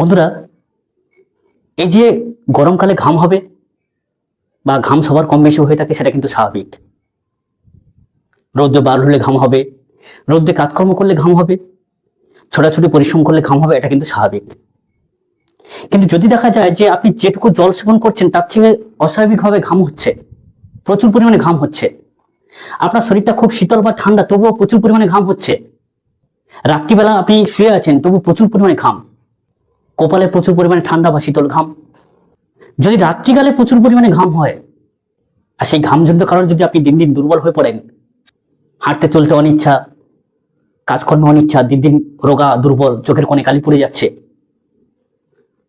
বন্ধুরা, এই যে গরমকালে ঘাম হবে বা ঘাম সবার কম বেশি হয়ে থাকে, সেটা কিন্তু স্বাভাবিক। রৌদ্রে বার হলে ঘাম হবে রৌদ্রে কাজকর্ম করলে ঘাম হবে, ছোটাছুটি, পরিশ্রম করলে ঘাম হবে, এটা কিন্তু স্বাভাবিক। কিন্তু যদি দেখা যায় যে আপনি যেটুকু জল সেবন করছেন, তার থেকে অস্বাভাবিকভাবে ঘাম হচ্ছে, প্রচুর পরিমাণে ঘাম হচ্ছে। আপনার শরীরটা খুব শীতল বা ঠান্ডা, তবুও প্রচুর পরিমাণে ঘাম হচ্ছে। রাত্রিবেলা আপনি শুয়ে আছেন, তবু প্রচুর পরিমাণে ঘাম। কপালে প্রচুর পরিমাণে ঠান্ডা বা শীতল ঘাম। যদি রাত্রিকালে প্রচুর পরিমাণে ঘাম হয়, আর সেই ঘামজনিত কারণে যদি আপনি দিন দিন দুর্বল হয়ে পড়েন, হাঁটতে চলতে অনিচ্ছা, কাজকর্ম অনিচ্ছা, দিন দিন রোগা, দুর্বল, চোখের কোণে কালি পড়ে যাচ্ছে,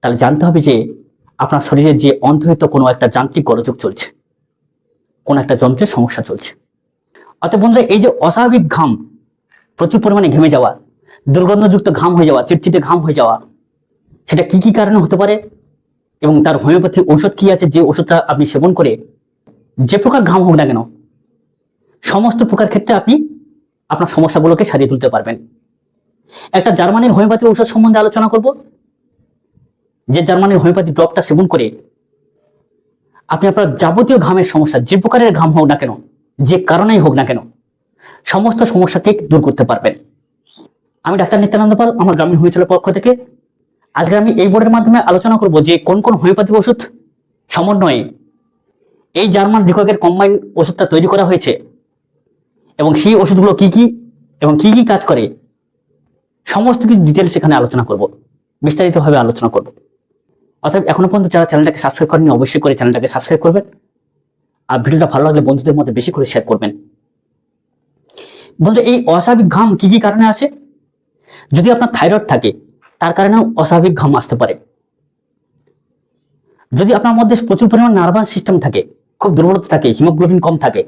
তাহলে জানতে হবে যে আপনার শরীরে যে অন্তহিত কোনো একটা যান্ত্রিক গোলযোগ চলছে, কোনো একটা যন্ত্রের সমস্যা চলছে। অতএব বন্ধুরা, এই যে অস্বাভাবিক ঘাম, প্রচুর পরিমাণে ঘেমে যাওয়া, দুর্গন্ধযুক্ত ঘাম হয়ে যাওয়া, চিটচিটে ঘাম হয়ে যাওয়া সেটা কি কি কারণে হতে পারে? এবং তার হোমিওপ্যাথি ঔষধ কি আছে? যে ওষুধটা আপনি সেবন করে যে প্রকার ঘাম হোক না কেন, সমস্ত প্রকার ক্ষেত্রে আপনি আপনার সমস্যাগুলোকে সারিয়ে তুলতে পারবেন। একটা জার্মানির হোমিওপ্যাথি ঔষধ সম্বন্ধে আলোচনা করব। যে জার্মানির হোমিওপ্যাথি ড্রপটা সেবন করে আপনি আপনার যাবতীয় ঘামের সমস্যা, যে প্রকারের ঘাম হোক না কেন, যে কারণেই হোক না কেন, সমস্ত সমস্যাকে দূর করতে পারবেন। আমি ডাক্তার নিত্যানন্দ পাল, আমার গ্রামীণ হয়েছিল পক্ষ থেকে আজকে আমি এই বোর্ডের মাধ্যমে আলোচনা করব যে কোন কোন হোমিওপ্যাথিক ওষুধ সমন্বয়ে এই জার্মান রিককের কম্বাইন ওষুধটা তৈরি করা হয়েছে এবং সেই ওষুধগুলো কি কি এবং কি কি কাজ করে, সমস্ত কিছু ডিটেলস এখানে আলোচনা করব, বিস্তারিতভাবে আলোচনা করব। অর্থাৎ এখনও পর্যন্ত যারা চ্যানেলটাকে সাবস্ক্রাইব করেনি অবশ্যই করে চ্যানেলটাকে সাবস্ক্রাইব করবেন। আর ভিডিওটা ভালো লাগলে বন্ধুদের মধ্যে বেশি করে শেয়ার করবেন। বলতে এই অস্বাভাবিক ঘাম কি কি কারণে আসে? যদি আপনার থাইরয়েড থাকে তার কারণেও অস্বাভাবিক ঘাম আসতে পারে। যদি আপনার মধ্যে প্রচুর পরিমাণ নার্ভাস সিস্টেম থাকে, খুব দুর্বলতা থাকে, হিমোগ্লোবিন কম থাকে,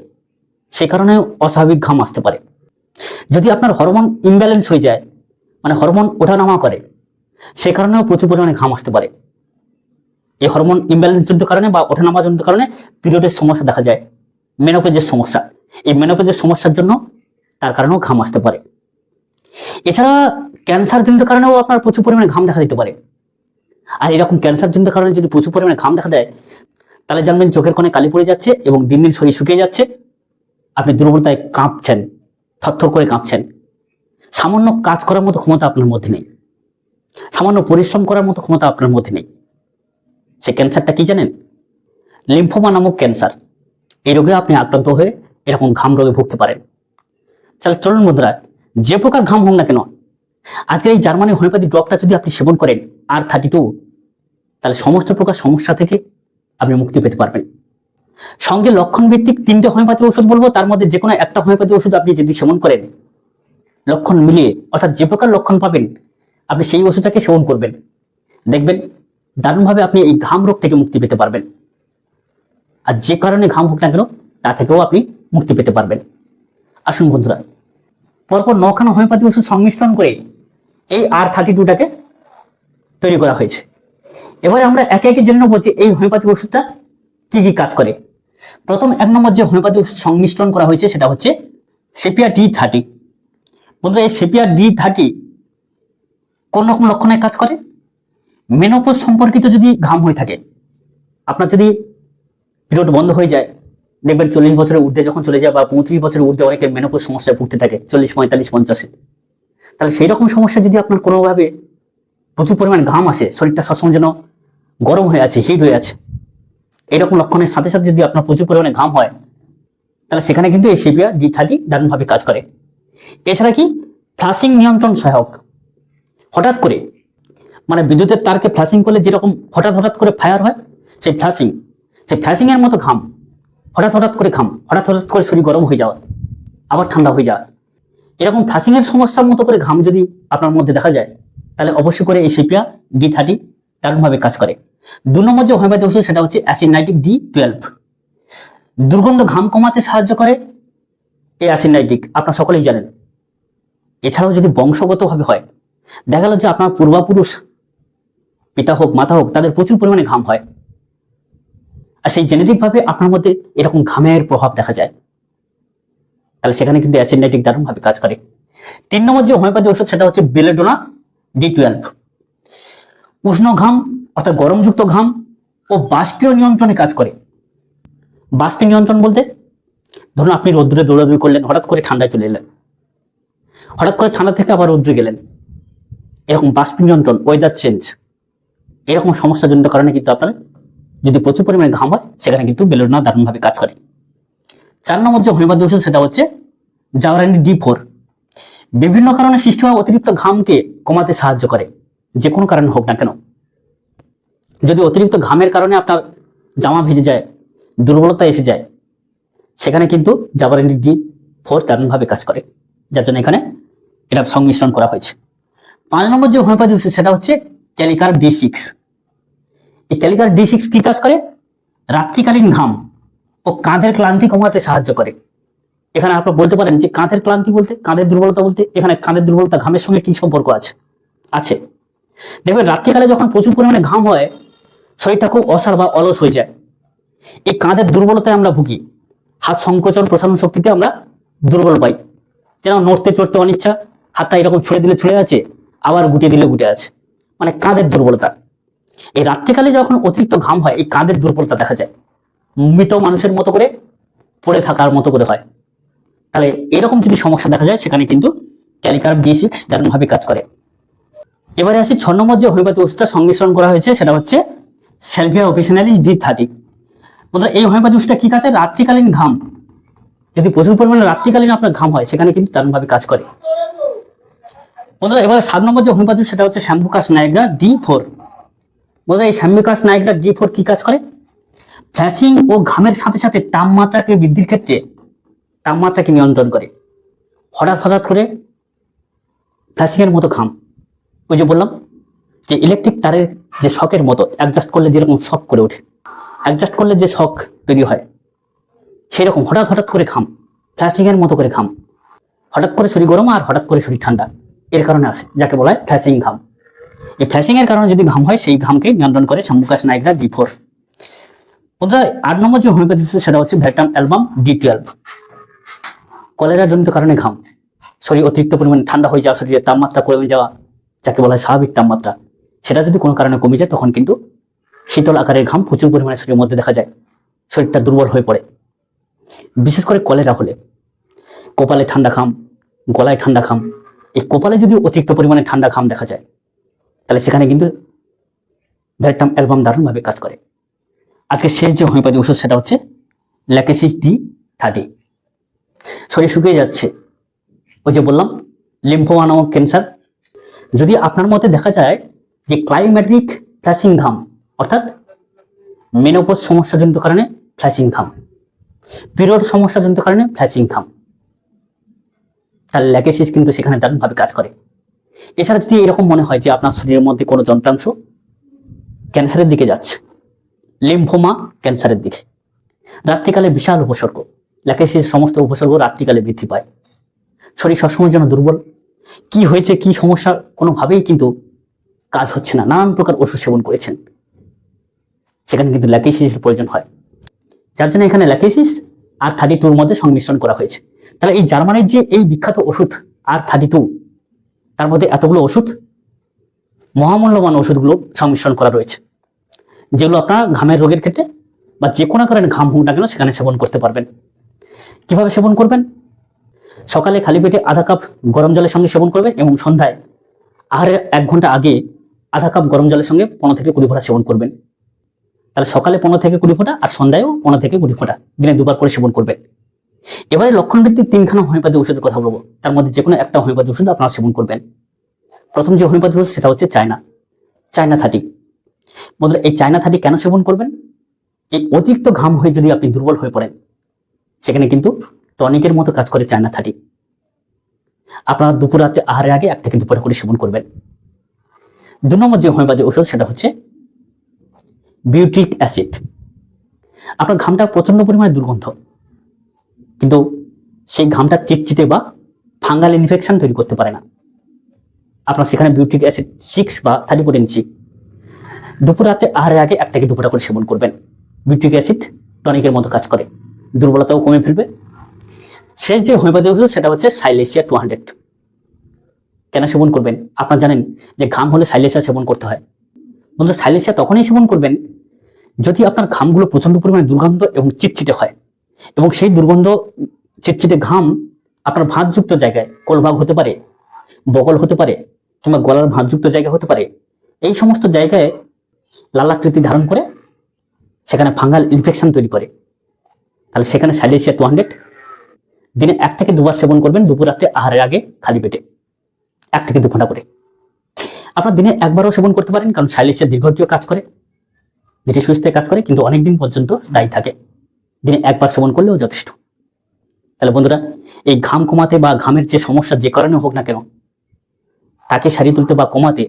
সে কারণেও অস্বাভাবিক ঘাম আসতে পারে। যদি আপনার হরমোন ইমব্যালেন্স হয়ে যায় মানে হরমোন ওঠানামা করে, সে কারণেও প্রচুর পরিমাণে ঘাম আসতে পারে। এই হরমোন ইমব্যালেন্স জনিত কারণে বা ওঠানামা জনিত কারণে পিরিয়ডের সমস্যা দেখা যায় মেনোপেজের সমস্যা। এই মেনোপেজের সমস্যার জন্য তার কারণেও ঘাম আসতে পারে। এছাড়া ক্যান্সার জনিত কারণেও আপনার প্রচুর পরিমাণে ঘাম দেখা দিতে পারে। আর এরকম ক্যান্সার জনিত কারণে যদি প্রচুর পরিমাণে ঘাম দেখা দেয়, তাহলে জানবেন চোখের কোণে কালি পড়ে যাচ্ছে এবং দিন দিন শরীর শুকিয়ে যাচ্ছে। আপনি দুর্বলতায় কাঁপছেন, থরথর করে কাঁপছেন। সামান্য কাজ করার মতো ক্ষমতা আপনার মধ্যে নেই। সামান্য পরিশ্রম করার মতো ক্ষমতা আপনার মধ্যে নেই। সে ক্যান্সারটা কি জানেন? লিম্ফোমা নামক ক্যান্সার। এই রোগে আপনি আক্রান্ত হয়ে এরকম ঘাম রোগে ভুগতে পারেন। তাহলে চলুন বন্ধুরা যে প্রকার ঘাম হোক না কেন, আজকের এই জার্মানি হোমিওপ্যাথি ড্রপটা যদি আপনি সেবন করেন, আর থার্টি টু, তাহলে সমস্ত প্রকার সমস্যা থেকে আপনি মুক্তি পেতে পারবেন। সঙ্গে লক্ষণ ভিত্তিক তিনটে হোমিওপ্যাথি ওষুধ বলব, তার মধ্যে যে কোনো একটা হোমিওপ্যাথি ওষুধ আপনি যদি সেবন করেন, লক্ষণ মিলিয়ে, অর্থাৎ যে প্রকার লক্ষণ পাবেন, আপনি সেই ওষুধটাকে সেবন করবেন। দেখবেন, দারুণভাবে আপনি এই ঘাম রোগ থেকে মুক্তি পেতে পারবেন। আর যে কারণে ঘাম হোক না কেন, তা থেকেও আপনি মুক্তি পেতে পারবেন। আসুন বন্ধুরা পরপর নখানা হোমিওপ্যাথি ওষুধ সংমিশ্রণ করে এই আর থার্টি টুটাকে তৈরি করা হয়েছে। এবারে আমরা একে একে জেনে নেব যে এই হোমিওপ্যাথি ওষুধটা কি কি কাজ করে। প্রথম এক নম্বর যে হোমিওপ্যাথি ওষুধ সংমিশ্রণ করা হয়েছে সেটা হচ্ছে সেপিয়া ডি থার্টি বন্ধুরা, এই সেপিয়া ডি থার্টি কোন রকম লক্ষণে কাজ করে? মেনোপোজ সম্পর্কিত যদি ঘাম হয়ে থাকে, আপনার যদি পিরিয়ড বন্ধ হয়ে যায় দেখবেন চল্লিশ বছরের ঊর্ধ্বে যখন চলে যায় বা পঁয়ত্রিশ বছরের ঊর্ধ্বে অনেকে মেনোপোজ সমস্যায় ভুগতে থাকে, চল্লিশ, পঁয়তাল্লিশ, পঞ্চাশে। তাহলে সেই রকম সমস্যা যদি আপনার কোনোভাবে প্রচুর পরিমাণ ঘাম আসে, শরীরটা সবসময় যেন গরম হয়ে আছে হিট হয়ে আছে, এরকম লক্ষণের সাথে সাথে যদি আপনার প্রচুর পরিমাণে ঘাম হয়, তাহলে সেখানে কিন্তু এই সিপিয়া ডি থার্টি দারুণভাবে কাজ করে। এছাড়া কি? ফ্লাশিং নিয়ন্ত্রণ সহায়ক। হঠাৎ করে মানে বিদ্যুতের তারকে ফ্লাশিং করলে যেরকম হঠাৎ হঠাৎ করে ফায়ার হয়, সেই ফ্ল্যাশিং সেই ফ্ল্যাশিং এর মতো ঘাম হঠাৎ হঠাৎ করে ঘাম, হঠাৎ হঠাৎ করে শরীর গরম হয়ে যাওয়া, আবার ঠান্ডা হয়ে যাওয়া। এরকম ফ্ল্যাশিং এর সমস্যার মতো করে ঘাম যদি আপনার মধ্যে দেখা যায়, তাহলে অবশ্যই করে এই সিপিয়া ডি থার্টি দারুণভাবে কাজ করে। দু নম্বর যে হোমিওপ্যাথি ওষুধ, সেটা হচ্ছে অ্যাসিনাইটিক ডি টুয়েলভ দুর্গন্ধ ঘাম কমাতে সাহায্য করে এই অ্যাসিনাইটিক আপনার সকলেই জানেন। এছাড়াও যদি বংশগতভাবে হয়, দেখা গেল যে আপনার পূর্বাপুরুষ, পিতা হোক, মাতা হোক, তাদের প্রচুর পরিমাণে ঘাম হয়। আর সেই জেনেটিক ভাবে আপনার মধ্যে এরকম ঘামের প্রভাব দেখা যায়। তাহলে সেখানে কিন্তু অ্যাসিনাইটিক দারুণভাবে কাজ করে। তিন নম্বর যে হোমিওপ্যাথি ওষুধ সেটা হচ্ছে বেলেডোনা ডি টুয়েলভ উষ্ণ ঘাম, অর্থাৎ গরমযুক্ত ঘাম ও বাষ্পীয় নিয়ন্ত্রণে কাজ করে। বাষ্পীয় নিয়ন্ত্রণ বলতে, ধরুন আপনি রোদ্দুরে দৌড়াদৌড়ি করলেন, হঠাৎ করে ঠান্ডায় চলে এলেন। হঠাৎ করে ঠান্ডা থেকে আবার রোদ্রে গেলেন। এরকম বাষ্প নিয়ন্ত্রণ ওয়েদার চেঞ্জ এরকম সমস্যাজনিত কারণে কিন্তু আপনার যদি প্রচুর পরিমাণে ঘাম হয়, সেখানে কিন্তু বেলুনা দারুণভাবে কাজ করে। চার নম্বর যে হোমিওপ্যাথি ওষুধ সেটা হচ্ছে জাওরানি ডি ফোর। বিভিন্ন কারণে সৃষ্টি হওয়া অতিরিক্ত ঘামকে কমাতে সাহায্য করে, যে কোনো কারণে হোক না কেন। যদি অতিরিক্ত ঘামের কারণে আপনার জামা ভিজে যায়, দুর্বলতা এসে যায়, সেখানে কিন্তু জাবারানি ডি ফোর দারুণভাবে কাজ করে, যার জন্য এখানে এটা সংমিশ্রণ করা হয়েছে। পাঁচ নম্বর যে হোমিওপ্যাথি ওষুধ সেটা হচ্ছে ক্যালিকার ডি সিক্স। এই ক্যালিকার ডি সিক্স কি কাজ করে? রাত্রিকালীন ঘাম ও কাঁধের ক্লান্তি কমাতে সাহায্য করে। এখানে আপনারা বলতে পারেন যে কাঁধের ক্লান্তি বলতে, কাঁধের দুর্বলতা বলতে, এখানে কাঁধের দুর্বলতা ঘামের সঙ্গে কি সম্পর্ক আছে? আছে। দেখবেন রাত্রিকালে যখন প্রচুর পরিমাণে ঘাম হয়, শরীরটা খুব অসার বা অলস হয়ে যায়। এই কাঁধের দুর্বলতায় আমরা ভুগি। হাত সংকোচন প্রসারণ শক্তিতে আমরা দুর্বল পাই। যেন নড়তে, চড়তে অনিচ্ছা, হাতটা এরকম ছুঁড়ে দিলে ছুঁড়ে আছে, আবার গুটিয়ে দিলে গুটে আছে। মানে কাঁধের দুর্বলতা। এই রাত্রিকালে যখন অতিরিক্ত ঘাম হয়, এই কাঁধের দুর্বলতা দেখা যায়। মৃত মানুষের মতো করে পড়ে থাকার মতো করে হয়। তাহলে এরকম যদি সমস্যা দেখা যায়, সেখানে কিন্তু ক্যালিকার বি সিক্স দারুণভাবে কাজ করে। এবারে আসি ছ নম্বর যে হোমিওপ্যাথি ওষুধটা সংমিশ্রণ করা হয়েছে, সেটা হচ্ছে সেলভিয়া অফিসিনালিস ডি থার্টি। বলতে এই হোমিওপ্যাথি ওষুধটা কি কাজে? রাত্রিকালীন ঘাম। যদি প্রচুর পরিমাণে রাত্রিকালীন আপনার ঘাম হয়, সেখানে কিন্তু দারুণভাবে কাজ করে। বন্ধুরা, এবারে সাত নম্বর যে হোমিওপ্যাথি সেটা হচ্ছে শ্যাম্বুকাস নায়গ্রা ডি ফোর। বন্ধুরা এই শ্যাম্বুকাস নায়গ্রা ডি ফোর কি কাজ করে? ফ্ল্যাশিং ও ঘামের সাথে সাথে তাপমাত্রাকে বৃদ্ধির ক্ষেত্রে তাপমাত্রাকে নিয়ন্ত্রণ করে। হঠাৎ হঠাৎ করে ফ্ল্যাশিং এর মতো ঘাম। ওই যে বললাম যে ইলেকট্রিক তারের যে শখের মতো অ্যাডজাস্ট করলে যেরকম শখ করে ওঠে অ্যাডজাস্ট করলে যে শখ তৈরি হয়, সেরকম হঠাৎ হঠাৎ করে ঘাম ফ্ল্যাশিং এর মতো করে ঘাম। হঠাৎ করে শরীর গরম আর হঠাৎ করে শরীর ঠান্ডা, এর কারণে আসে, যাকে বলা হয় ফ্ল্যাশিং ঘাম। এই ফ্ল্যাশিং এর কারণে যদি ঘাম হয়, সেই ঘামকে নিয়ন্ত্রণ করে শাম্বুকাস নাইগ্রা ডি ফোর বন্ধুরা, আট নম্বর যে হোমিওপ্যাথি আছে সেটা হচ্ছে ভ্যাটাম অ্যালবাম ডি টুয়েলভ কলেরা জনিত কারণে ঘাম। শরীর অতিরিক্ত পরিমাণে ঠান্ডা হয়ে যাওয়া শরীরের তাপমাত্রা কমে যাওয়া, যাকে বলা হয় স্বাভাবিক তাপমাত্রা। সেটা যদি কোনো কারণে কমে যায়, তখন কিন্তু শীতল আকারের ঘাম প্রচুর পরিমাণে শরীরের মধ্যে দেখা যায়। শরীরটা দুর্বল হয়ে পড়ে। বিশেষ করে কলেরা হলে, কপালে ঠান্ডা খাম গলায় ঠান্ডা খাম এই কপালে যদি অতিরিক্ত পরিমাণে ঠান্ডা খাম দেখা যায় তাহলে সেখানে কিন্তু ভ্যাটাম অ্যালবাম দারুণভাবে কাজ করে। আজকে শেষ যে হোমিওপ্যাথি ওষুধ, সেটা হচ্ছে ল্যাকেসিস ডি থার্টি শরীর শুকিয়ে যাচ্ছে। ওই যে বললাম লিম্ফোমা নামক ক্যান্সার যদি আপনার মতে দেখা যায় যে ক্লাইম্যাটিক ফ্ল্যাশিং ঘাম, অর্থাৎ মেনোপোজ সমস্যাজনিত কারণে ফ্ল্যাশিং ঘাম, পিরিয়ড সমস্যাজনিত কারণে ফ্ল্যাশিং ঘাম তার ল্যাকেসিস কিন্তু সেখানে দারুণভাবে কাজ করে। এছাড়া যদি এরকম মনে হয় যে আপনার শরীরের মধ্যে কোনো যন্ত্রাংশ ক্যান্সারের দিকে যাচ্ছে লিম্ফোমা ক্যান্সারের দিকে, রাত্রিকালে বিশাল উপসর্গ ল্যাকেসিস সমস্ত উপসর্গ রাত্রিকালে বৃদ্ধি পায়। শরীর সবসময় যেন দুর্বল। কি হয়েছে, কি সমস্যা, কোনোভাবেই কিন্তু কাজ হচ্ছে না। নানান প্রকার ওষুধ সেবন করেছেন। সেখানে কিন্তু ল্যাকেসিসের প্রয়োজন হয়। যার জন্য এখানে ল্যাকেসিস আর থার্টি টুর মধ্যে সংমিশ্রণ করা হয়েছে। তাহলে এই জার্মানির যে এই বিখ্যাত ওষুধ আর থার্টি টু তার মধ্যে এতগুলো ওষুধ, মহামূল্যবান ওষুধগুলো সংমিশ্রণ করা রয়েছে, যেগুলো আপনার ঘামের রোগের ক্ষেত্রে বা যে কোনো কারণে ঘাম হোক না কেন সেখানে সেবন করতে পারবেন। কীভাবে সেবন করবেন? সকালে খালি পেটে আধা কাপ গরম জলের সঙ্গে সেবন করবেন এবং সন্ধ্যায় আহারের এক ঘণ্টা আগে আধা কাপ গরম জলের সঙ্গে পনেরো থেকে কুড়ি ফোঁটা সেবন করবেন। তাহলে সকালে পনেরো থেকে কুড়ি ফোঁটা আর সন্ধ্যায়ও পনেরো থেকে কুড়ি ফোঁটা, দিনে দুবার করে সেবন করবেন। এবারে লক্ষণ ভিত্তিক তিনখানা হোমিওপ্যাথি ওষুধের কথা বলব। তার মধ্যে যে কোনো একটা হোমিওপ্যাথি ওষুধ আপনারা সেবন করবেন। প্রথম যে হোমিওপ্যাথি ওষুধ, সেটা হচ্ছে চায়না। China thirty. বন্ধুরা, এই চায়না থার্টি কেন সেবন করবেন? এই অতিরিক্ত ঘাম হয়ে যদি আপনি দুর্বল হয়ে পড়েন, সেখানে কিন্তু টনিকের মতো কাজ করে চায়না থার্টি। আপনারা দুপুর রাত্রে আহারের আগে এক থেকে দুপুরে করে সেবন করবেন। দু নম্বর যে হোমিওপ্যাথি ওষুধ, সেটা হচ্ছে বিউট্রিক অ্যাসিড। আপনার ঘামটা প্রচণ্ড পরিমাণে দুর্গন্ধ। কিন্তু সেই ঘামটা চিটচিটে বা ফাঙ্গাল ইনফেকশন তৈরি করতে পারে না। আপনার সেখানে বিউটিক অ্যাসিড সিক্স বা থার্টি ফোর ইঞ্চি দুপুর রাতে আহারের আগে এক থেকে দুপুরটা করে সেবন করবেন। বিউটিক অ্যাসিড টনিকের মতো কাজ করে। দুর্বলতাও কমে ফেলবে। শেষ যে হোমিওপ্যাথি ওষুধ সেটা হচ্ছে সাইলেসিয়া টু হান্ড্রেড কেন সেবন করবেন? আপনারা জানেন যে ঘাম হলে সাইলেসিয়া সেবন করতে হয়। বন্ধুরা সাইলেসিয়া তখনই সেবন করবেন যদি আপনার ঘামগুলো প্রচণ্ড পরিমাণে দুর্গন্ধ এবং চিটচিটে হয়। এবং সেই দুর্গন্ধ, চিটচিটে ঘাম আপনার ভাঁজযুক্ত জায়গায়, কোলভাগ হতে পারে, বগল হতে পারে, কিংবা গলার ভাঁজযুক্ত জায়গা হতে পারে, এই সমস্ত জায়গায় লালাকৃতি ধারণ করে সেখানে ফাঙ্গাল ইনফেকশন তৈরি করে। তাহলে সেখানে সাইলেসিয়া টু হান্ড্রেড দিনে এক থেকে দুবার সেবন করবেন, দুপুর রাত্রে আহারের আগে খালি পেটে, এক থেকে দু ঘণ্টা করে। আপনার দিনে একবারও সেবন করতে পারেন, কারণ সাইলেসিয়া দীর্ঘদিও কাজ করে ধীরে সুস্থে কাজ করে, কিন্তু অনেকদিন পর্যন্ত দায়ী থাকে। দিনে একবার সেবন করলেও যথেষ্ট। তাহলে বন্ধুরা, এই ঘাম কমাতে বা ঘামের যে সমস্যা যে কারণে হোক না কেন, তাকে সারিয়ে তুলতে বা কমাতে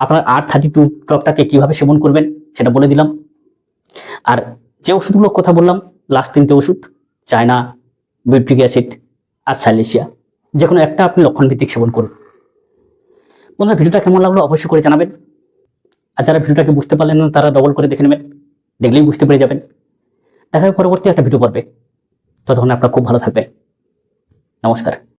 আপনার আর থার্টি টু টকটাকে কীভাবে সেবন করবেন সেটা বলে দিলাম। আর যে ওষুধগুলো কথা বললাম লাস্ট তিনটে ওষুধ, চায়না বিউট্রিক অ্যাসিড আর সাইলেশিয়া যে কোনো একটা আপনি লক্ষণ ভিত্তিক সেবন করুন। বন্ধুরা, ভিডিওটা কেমন লাগল অবশ্যই করে জানাবেন। আর যারা ভিডিওটাকে বুঝতে পারলেন না, তারা ডবল করে দেখে নেবেন, দেখলেই বুঝতে পেরে যাবেন। দেখা পরবর্তী একটা ভিডিও পড়বে। ততক্ষণ আপনারা খুব ভালো থাকবেন। নমস্কার।